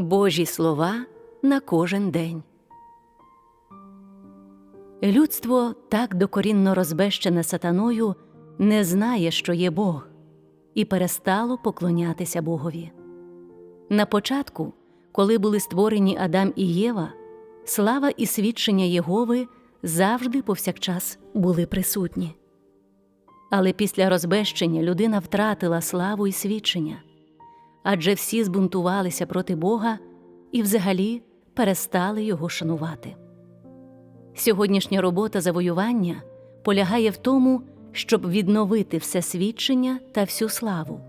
Божі слова на кожен день. Людство так докорінно розбещене сатаною не знає, що є Бог, і перестало поклонятися Богові. На початку, коли були створені Адам і Єва, слава і свідчення Єгови завжди повсякчас були присутні. Але після розбещення людина втратила славу і свідчення, адже всі збунтувалися проти Бога і взагалі перестали його шанувати. Сьогоднішня робота завоювання полягає в тому, щоб відновити все свідчення та всю славу,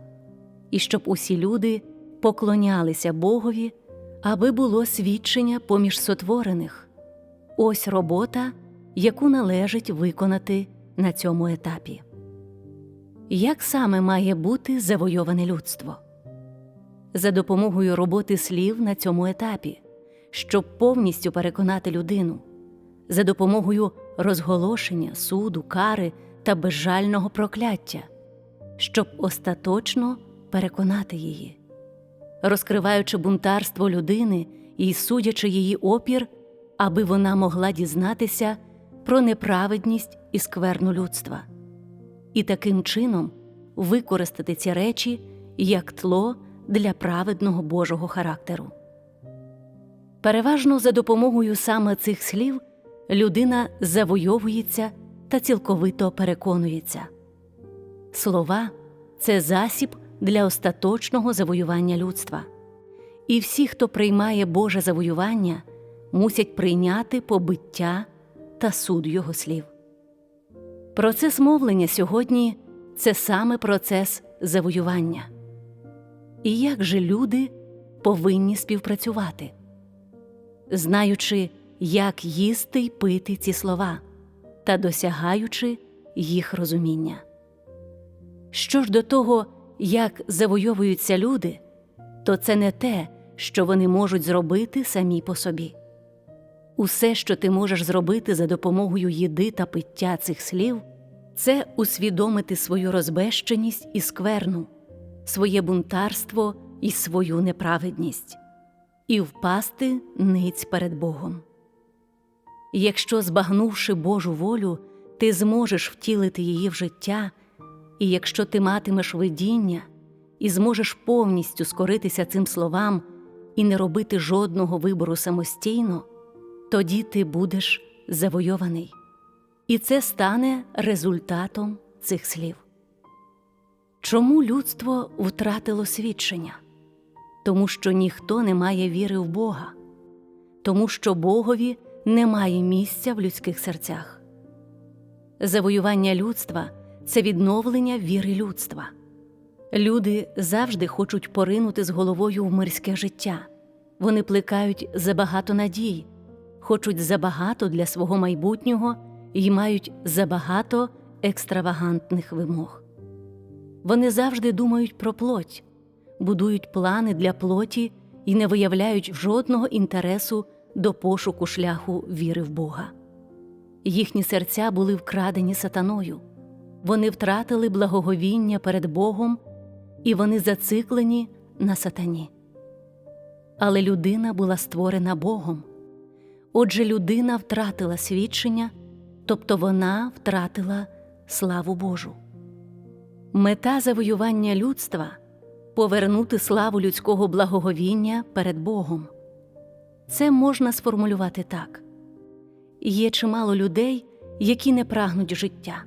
і щоб усі люди поклонялися Богові, аби було свідчення поміж сотворених. Ось робота, яку належить виконати на цьому етапі. Як саме має бути завойоване людство? За допомогою роботи слів на цьому етапі, щоб повністю переконати людину, за допомогою розголошення, суду, кари та безжального прокляття, щоб остаточно переконати її, розкриваючи бунтарство людини і судячи її опір, аби вона могла дізнатися про неправедність і скверну людства, і таким чином використати ці речі як тло для праведного Божого характеру. Переважно за допомогою саме цих слів людина завойовується та цілковито переконується. Слова це засіб для остаточного завоювання людства, і всі, хто приймає Боже завоювання, мусять прийняти побиття та суд його слів. Процес мовлення сьогодні це саме процес завоювання. І як же люди повинні співпрацювати, знаючи, як їсти й пити ці слова та досягаючи їх розуміння. Що ж до того, як завойовуються люди, то це не те, що вони можуть зробити самі по собі. Усе, що ти можеш зробити за допомогою їди та пиття цих слів, це усвідомити свою розбещеність і скверну, своє бунтарство і свою неправедність, і впасти ниць перед Богом. Якщо, збагнувши Божу волю, ти зможеш втілити її в життя, і якщо ти матимеш видіння і зможеш повністю скоритися цим словам і не робити жодного вибору самостійно, тоді ти будеш завойований, і це стане результатом цих слів. Чому людство втратило свідчення? Тому що ніхто не має віри в Бога, тому що Богові немає місця в людських серцях. Завоювання людства це відновлення віри людства. Люди завжди хочуть поринути з головою в мирське життя. Вони плекають забагато надій, хочуть забагато для свого майбутнього і мають забагато екстравагантних вимог. Вони завжди думають про плоть, будують плани для плоті і не виявляють жодного інтересу до пошуку шляху віри в Бога. Їхні серця були вкрадені сатаною, вони втратили благоговіння перед Богом і вони зациклені на сатані. Але людина була створена Богом. Отже, людина втратила свідчення, тобто вона втратила славу Божу. Мета завоювання людства повернути славу людського благоговіння перед Богом. Це можна сформулювати так є чимало людей, які не прагнуть життя,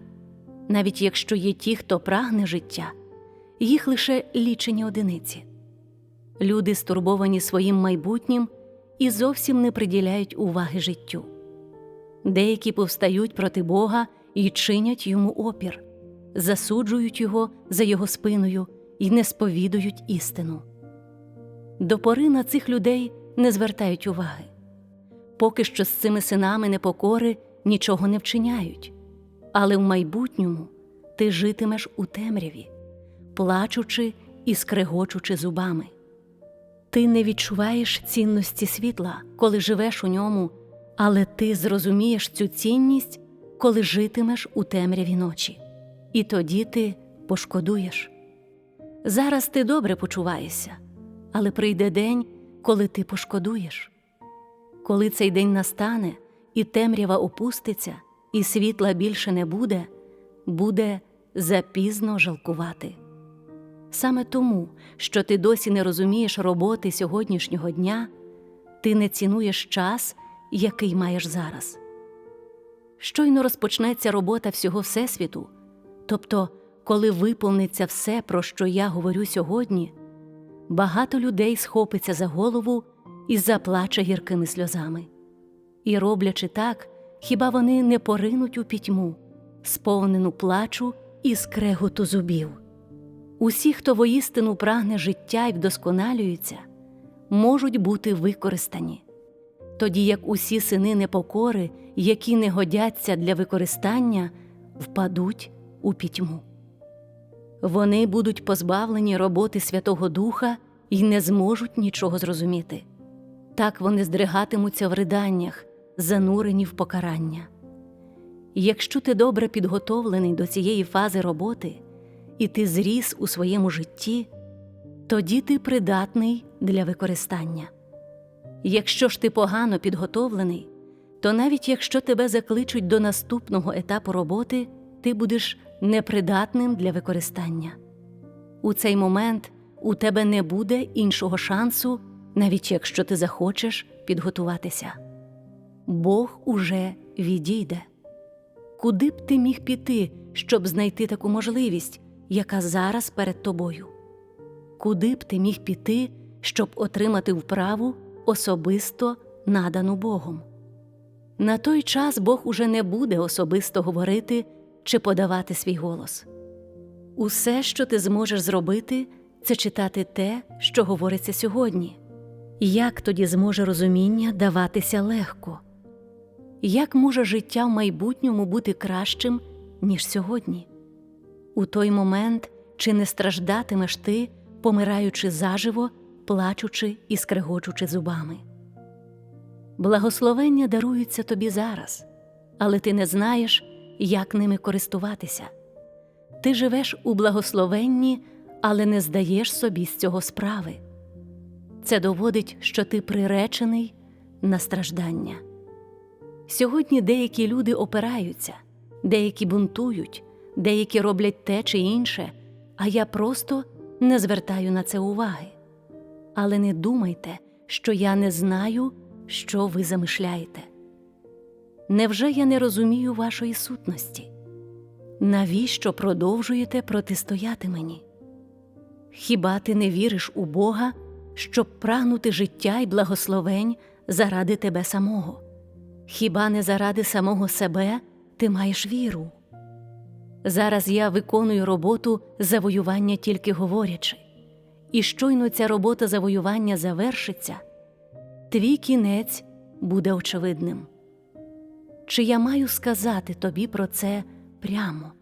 навіть якщо є ті, хто прагне життя, їх лише лічені одиниці. Люди стурбовані своїм майбутнім і зовсім не приділяють уваги життю. Деякі повстають проти Бога і чинять йому опір, засуджують його за його спиною і не сповідують істину. До пори на цих людей не звертають уваги. Поки що з цими синами непокори нічого не вчиняють, але в майбутньому ти житимеш у темряві, плачучи і скрегочучи зубами. Ти не відчуваєш цінності світла, коли живеш у ньому, але ти зрозумієш цю цінність, коли житимеш у темряві ночі, і тоді ти пошкодуєш. Зараз ти добре почуваєшся, але прийде день, коли ти пошкодуєш. Коли цей день настане, і темрява опуститься, і світла більше не буде, буде запізно жалкувати. Саме тому, що ти досі не розумієш роботи сьогоднішнього дня, ти не цінуєш час, який маєш зараз. Щойно розпочнеться робота всього Всесвіту, тобто, коли виповниться все, про що я говорю сьогодні, багато людей схопиться за голову і заплаче гіркими сльозами. І, роблячи так, хіба вони не поринуть у пітьму, сповнену плачу і скреготу зубів. Усі, хто воістину прагне життя і вдосконалюються, можуть бути використані, тоді як усі сини непокори, які не годяться для використання, впадуть у пітьму. Вони будуть позбавлені роботи Святого Духа і не зможуть нічого зрозуміти. Так вони здригатимуться в риданнях, занурені в покарання. Якщо ти добре підготовлений до цієї фази роботи, і ти зріс у своєму житті, тоді ти придатний для використання. Якщо ж ти погано підготовлений, то навіть якщо тебе закличуть до наступного етапу роботи, ти будеш непридатним для використання. У цей момент у тебе не буде іншого шансу, навіть якщо ти захочеш підготуватися. Бог уже відійде. Куди б ти міг піти, щоб знайти таку можливість, яка зараз перед тобою? Куди б ти міг піти, щоб отримати вправу особисто надану Богом? На той час Бог уже не буде особисто говорити чи подавати свій голос. Усе, що ти зможеш зробити, це читати те, що говориться сьогодні. Як тоді зможе розуміння даватися легко? Як може життя в майбутньому бути кращим, ніж сьогодні? У той момент чи не страждатимеш ти, помираючи заживо, плачучи і скрегочучи зубами? Благословення даруються тобі зараз, але ти не знаєш, як ними користуватися. Ти живеш у благословенні, але не здаєш собі з цього справи. Це доводить, що ти приречений на страждання. Сьогодні деякі люди опираються, деякі бунтують, деякі роблять те чи інше, а я просто не звертаю на це уваги. Але не думайте, що я не знаю, що ви замишляєте. Невже я не розумію вашої сутності? Навіщо продовжуєте протистояти мені? Хіба ти не віриш у Бога, щоб прагнути життя й благословень заради тебе самого? Хіба не заради самого себе ти маєш віру? Зараз я виконую роботу завоювання тільки говорячи, і щойно ця робота завоювання завершиться, твій кінець буде очевидним чи я маю сказати тобі про це прямо?